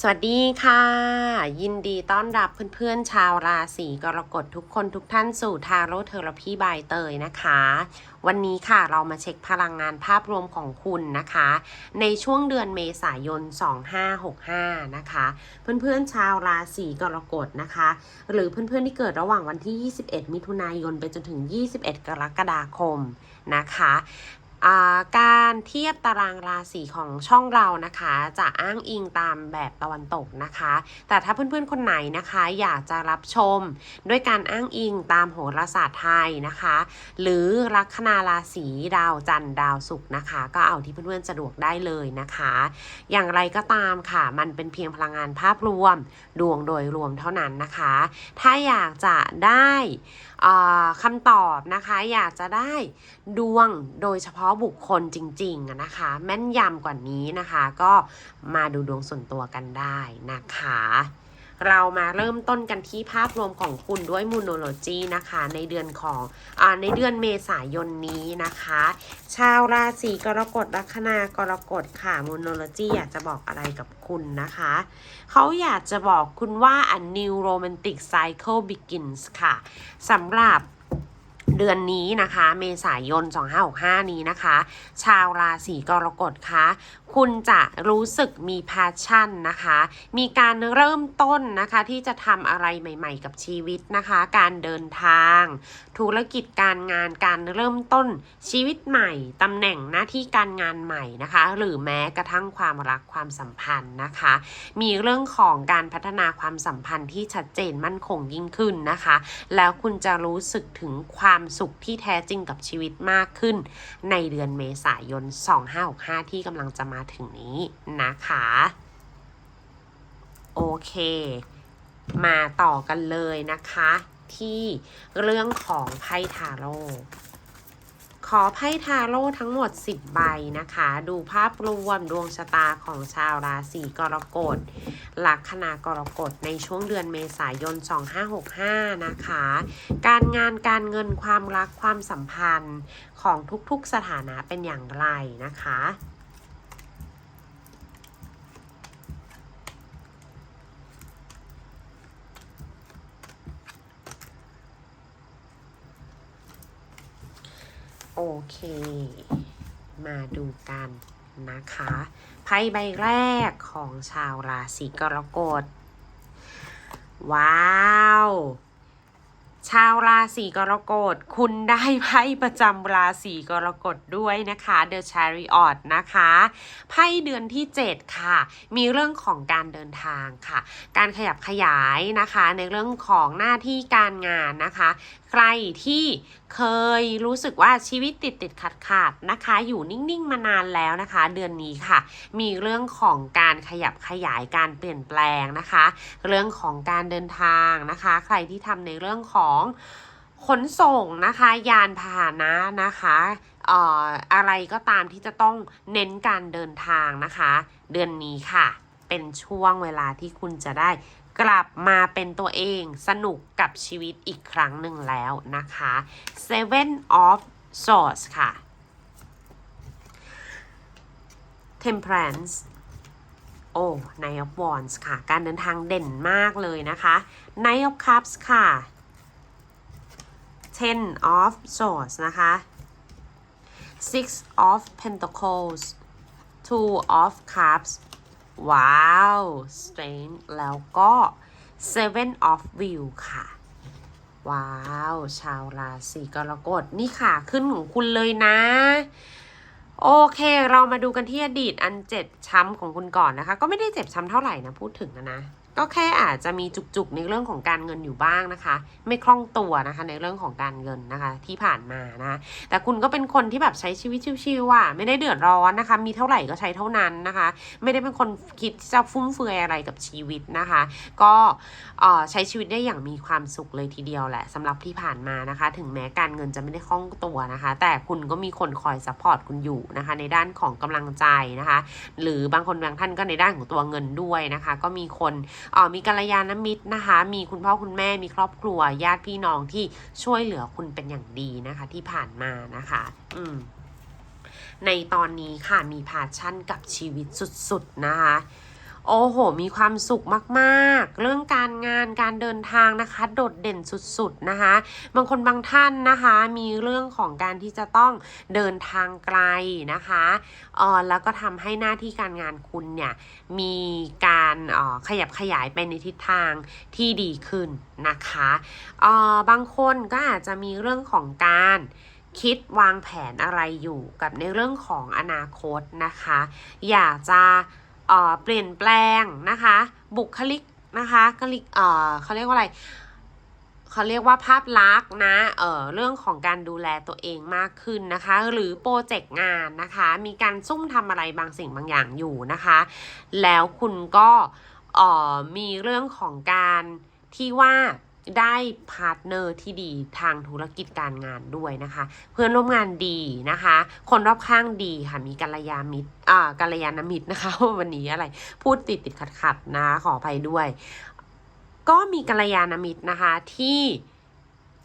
สวัสดีค่ะ ยินดีต้อนรับเพื่อนๆ ชาวราศีกรกฎทุกคนทุกท่านสู่ทาโร่เทอราพีบายเตยนะคะ วันนี้ค่ะเรามาเช็คพลังงานภาพรวมของคุณนะคะ ในช่วงเดือนเมษายน 2565 นะคะ เพื่อนๆ ชาวราศีกรกฎนะคะ หรือเพื่อนๆ ที่เกิดระหว่างวันที่ 21 มิถุนายนไปจนถึง 21 กรกฎาคมนะคะ การเทียบตารางราศีของช่องเรานะคะ จะอ้างอิงตามแบบตะวันตกนะคะ แต่ถ้าเพื่อนๆคนไหนนะคะ อยากจะรับชม ด้วยการอ้างอิงตามโหราศาสตร์ไทยนะคะ หรือลัคนาราศีดาวจันทร์ดาวศุกร์นะคะ ก็เอาที่เพื่อนๆสะดวกได้เลยนะคะ อย่างไรก็ตามค่ะ มันเป็นเพียงพลังงานภาพรวมดวงโดยรวมเท่านั้นนะคะ ถ้าอยากจะได้อ่าคำตอบนะคะ อยากจะได้ดวงโดยเฉพาะบุคคลจริงๆนะคะ แม่นยำกว่านี้นะคะ ก็มาดูดวงส่วนตัวกันได้นะคะ เรามาเริ่มต้นกันที่ภาพรวมของคุณด้วยมูโนโลจีนะคะ ในเดือนของอในเดือนเมษายนนี้นะคะ ชาวราศีกรกฎลัคนากรกฎค่ะมูโนโลจีอยากจะบอกอะไรกับคุณนะคะ เขาอยากจะบอกคุณว่า a new romantic cycle begins ค่ะสำหรับ เดือนนี้นะคะ เมษายน 2565 นี้นะคะ ชาวราศีกรกฎคะคุณจะรู้สึกมี passion นะคะ มีการเริ่มต้นนะคะที่จะทำอะไรใหม่ ๆ กับชีวิตนะคะ การเดินทาง ธุรกิจการงานการเริ่มต้นชีวิตใหม่ตำแหน่งหน้าที่การงานใหม่นะคะ หรือแม้กระทั่งความรักความสัมพันธ์นะคะ มีเรื่องของการพัฒนาความสัมพันธ์ที่ชัดเจนมั่นคงยิ่งขึ้นนะคะ แล้วคุณจะรู้สึกถึงความความสุขที่แท้จริงกับชีวิตมากขึ้น ในเดือนเมษายน 2565 ที่กำลังจะมาถึงนี้นะคะ โอเค มาต่อกันเลยนะคะ ที่เรื่องของไพ่ทาโร่ ขอไพ่ทาโร่ทั้งหมด 10 ใบนะคะ ดูภาพรวมดวงชะตาของชาวราศีกรกฎลัคนากรกฎในช่วงเดือนเมษายน 2565 นะคะ การงานการเงินความรักความสัมพันธ์ของทุกๆสถานะเป็นอย่างไรนะคะ เค มาดูกันนะคะไพ่ใบแรกของชาวราศีกรกฎ ว้าว ชาวราศีกรกฎ คุณได้ไพ่ประจำราศีกรกฎด้วยนะคะ The Chariot นะคะไพ่เดือนที่ 7 ค่ะ มีเรื่องของการเดินทางค่ะ การขยับขยายนะคะในเรื่องของหน้าที่การงานนะคะ ใครที่เคยรู้สึกว่าชีวิตติดติดขัดขาดนะคะ อยู่นิ่งๆมานานแล้วนะคะ เดือนนี้ค่ะ มีเรื่องของการขยับขยายการเปลี่ยนแปลงนะคะ เรื่องของการเดินทางนะคะ ใครที่ทำในเรื่องของขนส่งนะคะ ยานพาหนะนะคะเอ่ออะไรก็ตามที่จะต้องเน้นการเดินทางนะคะ เดือนนี้ค่ะ เป็นช่วงเวลาที่คุณจะได้กลับมาเป็นตัวเองสนุกกับชีวิตอีกครั้งหนึ่งแล้วนะคะ Seven of Swords ค่ะ Temperance โอ้ Knight of Wands ค่ะ การเดินทางเด่นมากเลยนะคะ Knight of Cups ค่ะ Ten of Swords นะคะ Six of Pentacles Two of Cups ว้าว Strength แล้วก็ Seven of View ค่ะ ว้าว ชาวราศีกรกฎนี่ค่ะ ขึ้นของคุณเลยนะ โอเค เรามาดูกันที่อดีตอันเจ็บช้ำของคุณก่อนนะคะ ก็ไม่ได้เจ็บช้ำเท่าไหร่นะ พูดถึงนะนะ ก็แค่อาจจะมีจุกๆในเรื่องของการเงินอยู่บ้างนะคะ ไม่คล่องตัวนะคะในเรื่องของการเงินนะคะที่ผ่านมานะแต่คุณก็เป็นคนที่แบบใช้ชีวิตชิวๆอะไม่ได้เดือดร้อนนะคะ มีเท่าไหร่ก็ใช้เท่านั้นนะคะ ไม่ได้เป็นคนคิดจะฟุ่มเฟือยอะไรกับชีวิตนะคะ ก็เอ่อใช้ชีวิตได้อย่างมีความสุขเลยทีเดียวแหละสำหรับที่ผ่านมานะคะ ถึงแม้การเงินจะไม่ได้คล่องตัวนะคะ แต่คุณก็มีคนคอยซัพพอร์ตคุณอยู่นะคะ ในด้านของกำลังใจนะคะ หรือบางคนบางท่านก็ในด้านของตัวเงินด้วยนะคะ ก็มีคนออมีกัลยาณมิตรนะคะ มีคุณพ่อคุณแม่มีครอบครัวญาติพี่น้องที่ช่วยเหลือคุณเป็นอย่างดีนะคะ ที่ผ่านมานะคะ อืมในตอนนี้ค่ะมีพาชั่นกับชีวิตสุดๆนะคะ โอ้โห มีความสุขมากๆ เรื่องการงานการเดินทางนะคะ โดดเด่นสุดๆนะคะ บางคนบางท่านนะคะ มีเรื่องของการที่จะต้องเดินทางไกลนะคะออแล้วก็ทำให้หน้าที่การงานคุณเนี่ยมีการ การอขยับขยายไปในทิศทางที่ดีขึ้นนะคะออบางคนก็อาจจะมีเรื่องของการคิดวางแผนอะไรอยู่กับในเรื่องของอนาคตนะคะ อยากจะเออเปลี่ยนแปลงนะคะ บุคลิกนะคะกลิกเออเขาเรียกว่าอะไร เขาเรียกว่าภาพลักษณ์นะ เออเรื่องของการดูแลตัวเองมากขึ้นนะคะ หรือโปรเจกต์งานนะคะ มีการซุ่มทำอะไรบางสิ่งบางอย่างอยู่นะคะ แล้วคุณก็เออมีเรื่องของการที่ว่าได้พาร์ทเนอร์ที่ดีทางธุรกิจการงานด้วยนะคะ เพื่อนร่วมงานดีนะคะ คนรอบข้างดีค่ะมีกัลยาณมิตรอ่ากัลยาณมิตรนะคะวันนี้อะไร พูดติดติดขัดขัดนะขออภัยด้วย ก็มีกัลยาณมิตรนะคะที่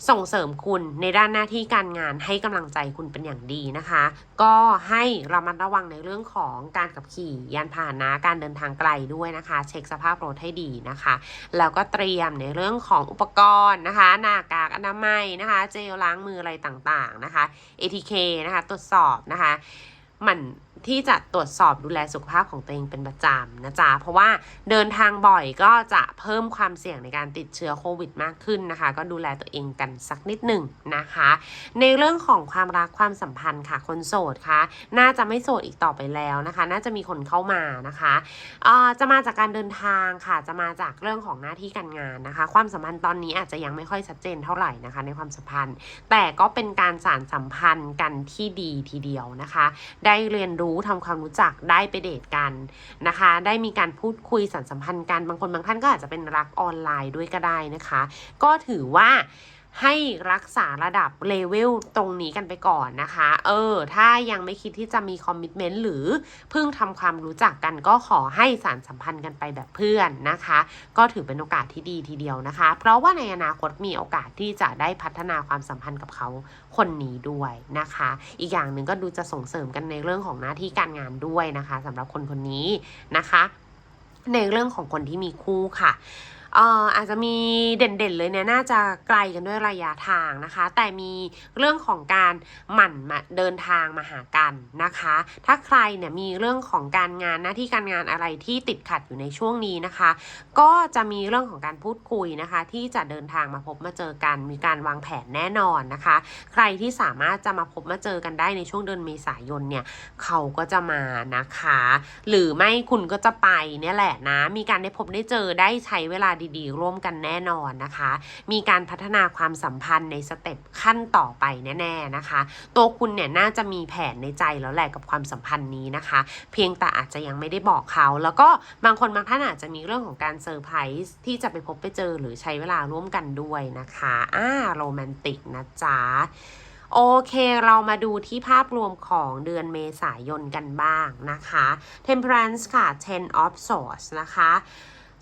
ส่งเสริมคุณในด้านหน้าที่การงานให้กำลังใจคุณเป็นอย่างดีนะคะ ก็ให้ระมัดระวังในเรื่องของการขับขี่ยานพาหนะการเดินทางไกลด้วยนะคะ เช็คสภาพรถให้ดีนะคะ แล้วก็เตรียมในเรื่องของอุปกรณ์นะคะ หน้ากากอนามัยนะคะ เจลล้างมืออะไรต่างๆนะคะ ATK นะคะ ตรวจสอบนะคะ มัน ที่จะตรวจสอบดูแลสุขภาพของตัวเองเป็นประจำนะจ๊ะ เพราะว่าเดินทางบ่อยก็จะเพิ่มความเสี่ยงในการติดเชื้อโควิดมากขึ้นนะคะ ก็ดูแลตัวเองกันสักนิดหนึ่งนะคะ ในเรื่องของความรักความสัมพันธ์ค่ะ คนโสดค่ะ น่าจะไม่โสดอีกต่อไปแล้วนะคะ น่าจะมีคนเข้ามานะคะจะมาจากการเดินทางค่ะ จะมาจากเรื่องของหน้าที่การงานนะคะ ความสัมพันธ์ตอนนี้อาจจะยังไม่ค่อยชัดเจนเท่าไหร่นะคะ ในความสัมพันธ์ แต่ก็เป็นการสานสัมพันธ์กันที่ดีทีเดียวนะคะ ได้เรียนรู้ทำความรู้จักได้ไปเดทกันนะคะ ได้มีการพูดคุยสันสัมพันธ์กันบางคนบางท่านก็อาจจะเป็นรักออนไลน์ด้วยก็ได้นะคะ ก็ถือว่า ให้รักษาระดับเลเวลตรงนี้กันไปก่อนนะคะ เออ ถ้ายังไม่คิดที่จะมีคอมมิชเมนต์หรือเพิ่งทำความรู้จักกันก็ขอให้สารสัมพันธ์กันไปแบบเพื่อนนะคะ ก็ถือเป็นโอกาสที่ดีทีเดียวนะคะ เพราะว่าในอนาคตมีโอกาสที่จะได้พัฒนาความสัมพันธ์กับเขาคนนี้ด้วยนะคะ อีกอย่างหนึ่งก็ดูจะส่งเสริมกันในเรื่องของหน้าที่การงานด้วยนะคะสำหรับคนคนนี้นะคะ ในเรื่องของคนที่มีคู่ค่ะ เอ่ออาจจะมีเด่นๆเลยเนี่ยน่าจะไกลกันด้วยระยะทางนะคะ แต่มีเรื่องของการหมั่นมาเดินทางมาหากันนะคะ ถ้าใครเนี่ยมีเรื่องของการงานหน้าที่การงานอะไรที่ติดขัดอยู่ในช่วงนี้นะคะ ก็จะมีเรื่องของการพูดคุยนะคะ ที่จะเดินทางมาพบมาเจอกัน มีการวางแผนแน่นอนนะคะ ใครที่สามารถจะมาพบมาเจอกันได้ในช่วงเดือนเมษายนเนี่ยเขาก็จะมานะคะ หรือไม่คุณก็จะไปเนี่ยแหละนะ มีการได้พบได้เจอได้ใช้เวลาดีๆ ร่วมกันแน่นอนนะคะ มีการพัฒนาความสัมพันธ์ในสเต็ปขั้นต่อไปแน่ๆนะคะ ตัวคุณเนี่ยน่าจะมีแผนในใจแล้วแหละกับความสัมพันธ์นี้นะคะ เพียงแต่อาจจะยังไม่ได้บอกเขา แล้วก็บางคนบางท่านอาจจะมีเรื่องของการเซอร์ไพรส์ที่จะไปพบไปเจอหรือใช้เวลาร่วมกันด้วยนะคะอ่าโรแมนติกนะจ๊ะโอเค เรามาดูที่ภาพรวมของเดือนเมษายนกันบ้างนะคะ Temperance ค่ะ Ten of Swords นะคะ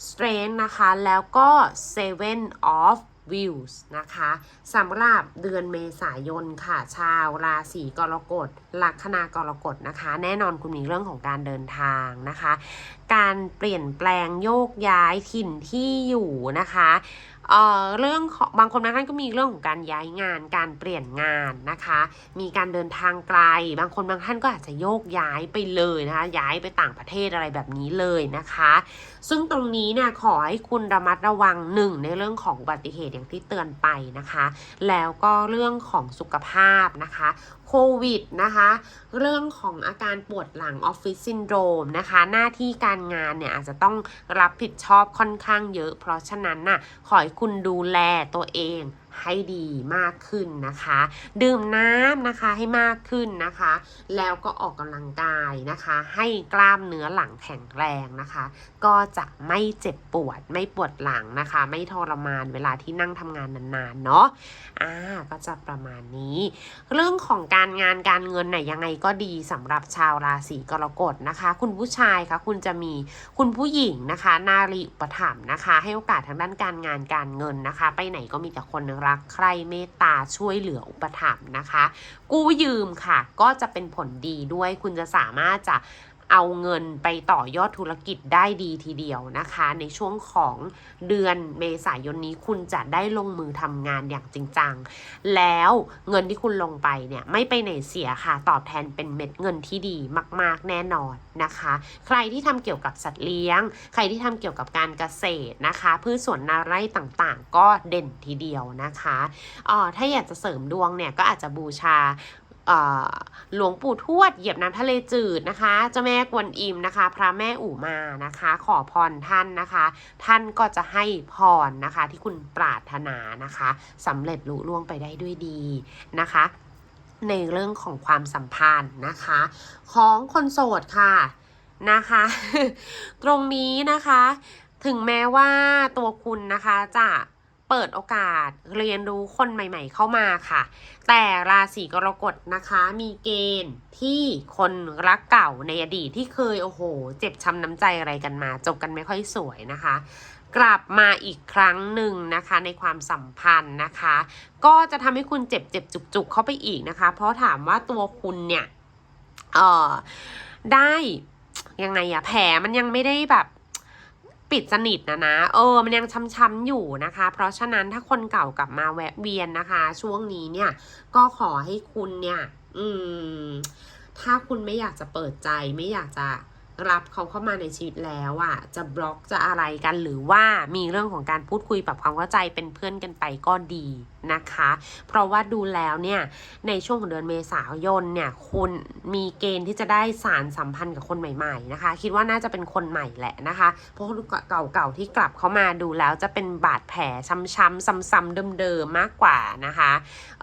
Strength นะคะ แล้วก็ Seven of Views นะคะสำหรับเดือนเมษายนค่ะ ชาวราศีกรกฎลัคนากรกฎนะคะ แน่นอนคุณมีเรื่องของการเดินทางนะคะ การเปลี่ยนแปลงโยกย้ายถิ่นที่อยู่นะคะ เอ่อเรื่องของบางคนบางท่านก็มีเรื่องของการย้ายงานการเปลี่ยนงานนะคะ มีการเดินทางไกล บางคนบางท่านก็อาจจะโยกย้ายไปเลยนะคะ ย้ายไปต่างประเทศอะไรแบบนี้เลยนะคะ ซึ่งตรงนี้เนี่ยขอให้คุณระมัดระวังหนึ่งในเรื่องของอุบัติเหตุอย่างที่เตือนไปนะคะ แล้วก็เรื่องของสุขภาพนะคะโควิดนะคะเรื่องของอาการปวดหลังออฟฟิศซินโดรมนะคะหน้าที่การงานเนี่ยอาจจะต้องรับผิดชอบค่อนข้างเยอะ เพราะฉะนั้นน่ะขอให้คุณดูแลตัวเอง ให้ดีมากขึ้นนะคะ ดื่มน้ำนะคะให้มากขึ้นนะคะ แล้วก็ออกกำลังกายนะคะ ให้กล้ามเนื้อหลังแข็งแรงนะคะ ก็จะไม่เจ็บปวดไม่ปวดหลังนะคะ ไม่ทรมานเวลาที่นั่งทำงานนานๆเนาะอ่าก็จะประมาณนี้ เรื่องของการงานการเงินน่ยยังไงก็ดีสำหรับชาวราศีกรกฎนะคะ คุณผู้ชายคะคุณจะมีคุณผู้หญิงนะคะ นารีอุปถัมภ์นะคะ ให้โอกาสทางด้านการงานการเงินนะคะ ไปไหนก็มีแต่คนรักใครเมตตาช่วยเหลืออุปถัมภ์นะคะ กู้ยืมค่ะ ก็จะเป็นผลดีด้วยคุณจะสามารถจะ เอาเงินไปต่อยอดธุรกิจได้ดีทีเดียวนะคะ ในช่วงของเดือนเมษายนนี้คุณจะได้ลงมือทำงานอย่างจริงจัง แล้วเงินที่คุณลงไปเนี่ยไม่ไปไหนเสียค่ะ ตอบแทนเป็นเม็ดเงินที่ดีมาก ๆ แน่นอนนะคะ ใครที่ทำเกี่ยวกับสัตว์เลี้ยง ใครที่ทำเกี่ยวกับการเกษตรนะคะพืชสวนนาไร่ต่างๆ ก็เด่นทีเดียวนะคะอ๋อถ้าอยากจะเสริมดวงเนี่ยก็อาจจะบูชา หลวงปู่ทวดเหยียบน้ำทะเลจืดนะคะเจ้าแม่กวนอิมนะคะ พระแม่อู่มานะคะ ขอพรท่านนะคะ ท่านก็จะให้พรนะคะ ที่คุณปรารถนานะคะสำเร็จลุล่วงไปได้ด้วยดีนะคะในเรื่องของความสัมพันธ์นะคะ ของคนโสดค่ะนะคะ ตรงนี้นะคะ ถึงแม้ว่าตัวคุณนะคะจะ เปิดโอกาสเรียนรู้คนใหม่ๆเข้ามาค่ะ แต่ราศีกรกฎนะคะ มีเกณฑ์ที่คนรักเก่าในอดีตที่เคยโอ้โห เจ็บช้ำน้ำใจอะไรกันมา จบกันไม่ค่อยสวยนะคะ กลับมาอีกครั้งหนึ่งนะคะ ในความสัมพันธ์นะคะ ก็จะทำให้คุณเจ็บเจ็บจุกจุกๆเข้าไปอีกนะคะ เพราะถามว่าตัวคุณเนี่ยเอ่อได้ยังไงอะแผลมันยังไม่ได้แบบ ปิดสนิทนะนะเออมันยังช้ำๆอยู่นะคะ เพราะฉะนั้นถ้าคนเก่ากลับมาแวะเวียนนะคะ ช่วงนี้เนี่ย ก็ขอให้คุณเนี่ย อืม ถ้าคุณไม่อยากจะเปิดใจไม่อยากจะรับเขาเข้ามาในชีวิตแล้วอะ่ะ จะบล็อกจะอะไรกันหรือว่ามีเรื่องของการพูดคุยปรับความเข้าใจเป็นเพื่อนกันไปก็ดีนะคะ เพราะว่าดูแล้วเนี่ยในช่วงของเดือนเมษายนเนี่ยคุณมีเกณฑ์ที่จะได้สารสัมพันธ์กับคนใหม่ๆนะคะ คิดว่าน่าจะเป็นคนใหม่แหละนะคะ เพราะคนเก่าๆที่กลับเข้ามาดูแล้วจะเป็นบาดแผลช้ำๆซ้ำๆเดิมๆมากกว่านะคะ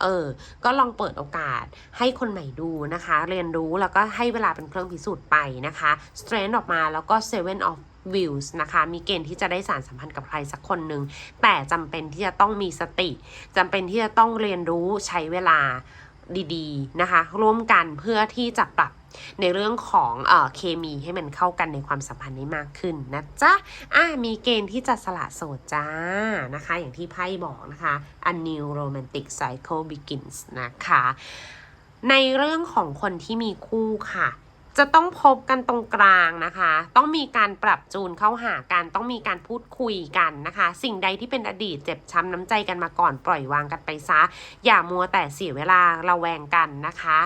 เออก็ลองเปิดโอกาสให้คนใหม่ดูนะคะ เรียนรู้แล้วก็ให้เวลาเป็นเครื่องพิสูจน์ไปนะคะ strength ออกมาแล้วก็ seven of views นะคะ มีเกณฑ์ที่จะได้สารสัมพันธ์กับใครสักคนหนึ่ง แต่จำเป็นที่จะต้องมีสติจำเป็นที่จะต้องเรียนรู้ใช้เวลาดีๆนะคะ ร่วมกันเพื่อที่จะปรับในเรื่องของเออเคมีให้มันเข้ากันในความสัมพันธ์ได้มากขึ้นนะจ๊ะอะมีเกณฑ์ที่จะสละโสดจ้านะคะ อย่างที่ไพ่บอกนะคะ a new romantic cycle begins นะคะ ในเรื่องของคนที่มีคู่ค่ะ จะต้องพบกันตรงกลางนะคะ ต้องมีการปรับจูนเข้าหากัน ต้องมีการพูดคุยกันนะคะ สิ่งใดที่เป็นอดีตเจ็บช้ำน้ำใจกันมาก่อนปล่อยวางกันไปซะ อย่ามัวแต่เสียเวลาระแวงกันนะคะ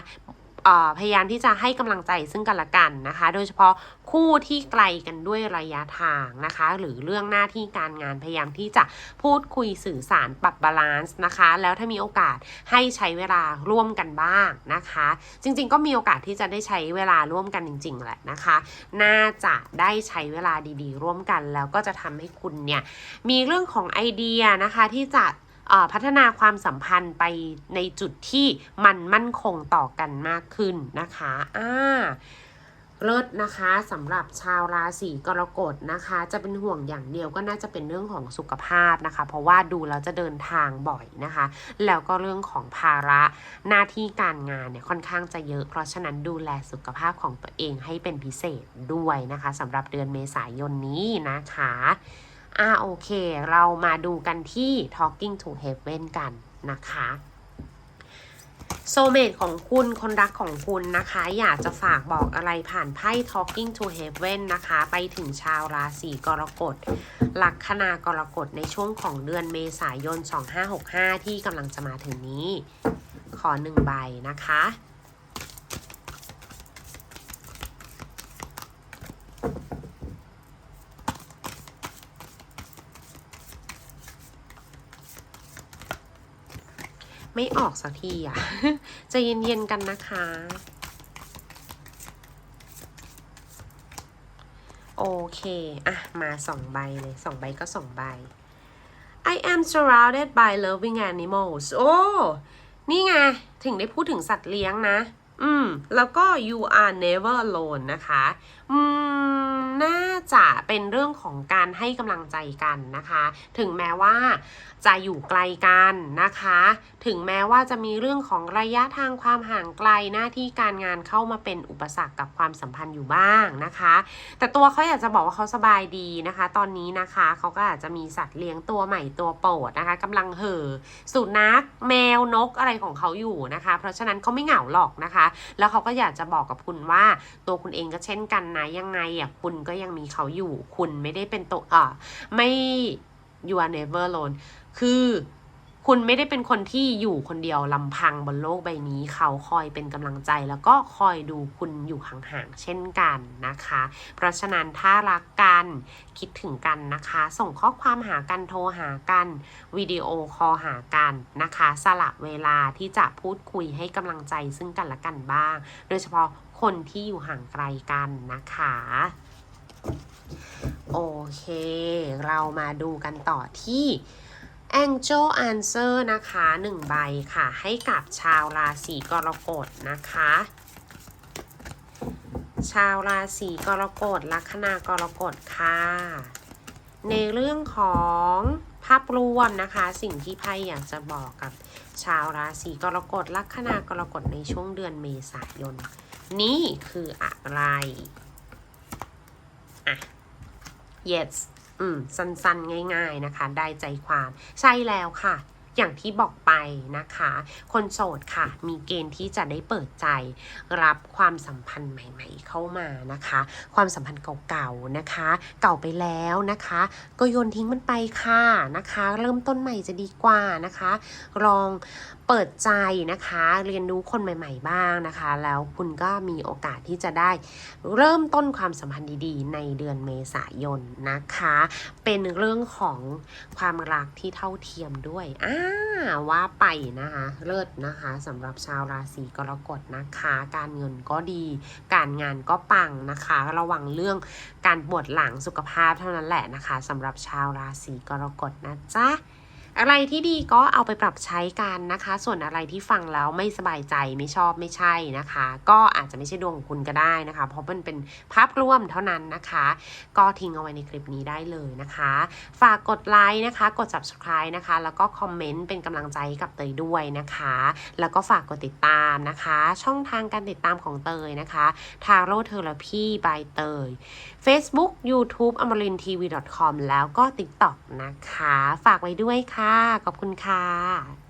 พยายามที่จะให้กำลังใจซึ่งกันและกันนะคะ โดยเฉพาะคู่ที่ไกลกันด้วยระยะทางนะคะ หรือเรื่องหน้าที่การงานพยายามที่จะพูดคุยสื่อสารปรับบาลานซ์นะคะ แล้วถ้ามีโอกาสให้ใช้เวลาร่วมกันบ้างนะคะ จริงๆ ก็มีโอกาสที่จะได้ใช้เวลาร่วมกันจริง ๆ แหละนะคะ น่าจะได้ใช้เวลาดีๆ ร่วมกัน แล้วก็จะทำให้คุณเนี่ยมีเรื่องของไอเดียนะคะที่จะ พัฒนาความสัมพันธ์ไปในจุดที่มันมั่นคงต่อกันมากขึ้นนะคะอ่าเลิศนะคะสำหรับชาวราศีกรกฎนะคะ จะเป็นห่วงอย่างเดียวก็น่าจะเป็นเรื่องของสุขภาพนะคะ เพราะว่าดูแล้วจะเดินทางบ่อยนะคะ แล้วก็เรื่องของภาระหน้าที่การงานเนี่ยค่อนข้างจะเยอะ เพราะฉะนั้นดูแลสุขภาพของตัวเองให้เป็นพิเศษด้วยนะคะสำหรับเดือนเมษายนนี้นะคะ อ่าโอเค เรามาดูกันที่ Talking to Heaven กันนะคะโซเมตของคุณคนรักของคุณนะคะ อยากจะฝากบอกอะไรผ่านไพ่ Talking to Heaven นะคะ ไปถึงชาวราศีกรกฎลัคนากรกฎในช่วงของเดือนเมษายน 2565 ที่กำลังจะมาถึงนี้ ขอหนึ่งใบนะคะ ไม่ออกสักทีอะใจะเย็นๆกันนะคะ โอเคอะมาสองใบเลยสองใบก็สองใบ I am surrounded by loving animals โอ้นี่ไง ถึงได้พูดถึงสัตว์เลี้ยงนะ อืม แล้วก็ you are never alone นะคะ อืม น่า จะเป็นเรื่องของการให้กำลังใจกันนะคะ ถึงแม้ว่าจะอยู่ไกลกันนะคะ ถึงแม้ว่าจะมีเรื่องของระยะทางความห่างไกลหน้าที่การงานเข้ามาเป็นอุปสรรคกับความสัมพันธ์อยู่บ้างนะคะ แต่ตัวเขาอยากจะบอกว่าเขาสบายดีนะคะ ตอนนี้นะคะเขาก็อาจจะมีสัตว์เลี้ยงตัวใหม่ตัวโปรดนะคะกำลังเห่อสุนัขแมวนกอะไรของเขาอยู่นะคะ เพราะฉะนั้นเขาไม่เหงาหรอกนะคะ แล้วเขาก็อยากจะบอกกับคุณว่าตัวคุณเองก็เช่นกันนะยังไงอะคุณก็ยังมีเขาอยู่คุณไม่ได้เป็นตัวอ่าไม่ you are never alone คือคุณไม่ได้เป็นคนที่อยู่คนเดียวลำพังบนโลกใบนี้เขาคอยเป็นกำลังใจแล้วก็คอยดูคุณอยู่ห่างๆเช่นกันนะคะ เพราะฉะนั้นถ้ารักกันคิดถึงกันนะคะ ส่งข้อความหากันโทรหากันวิดีโอคอลหากันนะคะ สละเวลาที่จะพูดคุยให้กำลังใจซึ่งกันและกันบ้าง โดยเฉพาะคนที่อยู่ห่างไกลกันนะคะ โอเค เรามาดูกันต่อที่ Angel Answer นะคะหนึ่งใบค่ะ ให้กับชาวราศีกรกฎนะคะ ชาวราศีกรกฎลัคนากรกฎค่ะ ในเรื่องของภาพรวมนะคะ สิ่งที่ไพ่อยากจะบอกกับชาวราศีกรกฎลัคนากรกฎในช่วงเดือนเมษายน นี่คืออะไร อะ yes อืม สั้นๆ ง่าย ๆ นะคะ ได้ใจความ ใช่แล้วค่ะ อย่างที่บอกไปนะคะ คนโสดค่ะ มีเกณฑ์ที่จะได้เปิดใจ รับความสัมพันธ์ใหม่ ๆ เข้ามานะคะ ความสัมพันธ์เก่าๆนะคะ เก่าไปแล้วนะคะ ก็โยนทิ้งมันไปค่ะนะคะ เริ่มต้นใหม่จะดีกว่านะคะ ลองเปิดใจนะคะ เรียนรู้คนใหม่ ๆ บ้างนะคะ แล้วคุณก็มีโอกาสที่จะได้เริ่มต้นความสัมพันธ์ดีๆ ในเดือนเมษายนนะคะ เป็นเรื่องของความรักที่เท่าเทียมด้วยอ่าว่าไปนะคะ เลิศนะคะสำหรับชาวราศีกรกฎนะคะ การเงินก็ดี การงานก็ปังนะคะ ระวังเรื่องการปวดหลังสุขภาพเท่านั้นแหละนะคะสำหรับชาวราศีกรกฎนะจ๊ะ อะไรที่ดีก็เอาไปปรับใช้กันนะคะ ส่วนอะไรที่ฟังแล้วไม่สบายใจไม่ชอบไม่ใช่นะคะ ก็อาจจะไม่ใช่ดวงของคุณก็ได้นะคะ เพราะมันเป็นภาพรวมเท่านั้นนะคะ ก็ทิ้งเอาไว้ในคลิปนี้ได้เลยนะคะ ฝากกดไลค์นะคะ กด subscribe นะคะ แล้วก็คอมเมนต์เป็นกำลังใจกับเตยด้วยนะคะ แล้วก็ฝากกดติดตามนะคะ ช่องทางการติดตามของเตยนะคะ Taro Therapy by เตย Facebook YouTube a m a r i n t v com แล้วก็ TikTok นะคะ ฝากไว้ด้วยค่ะขอบคุณค่ะ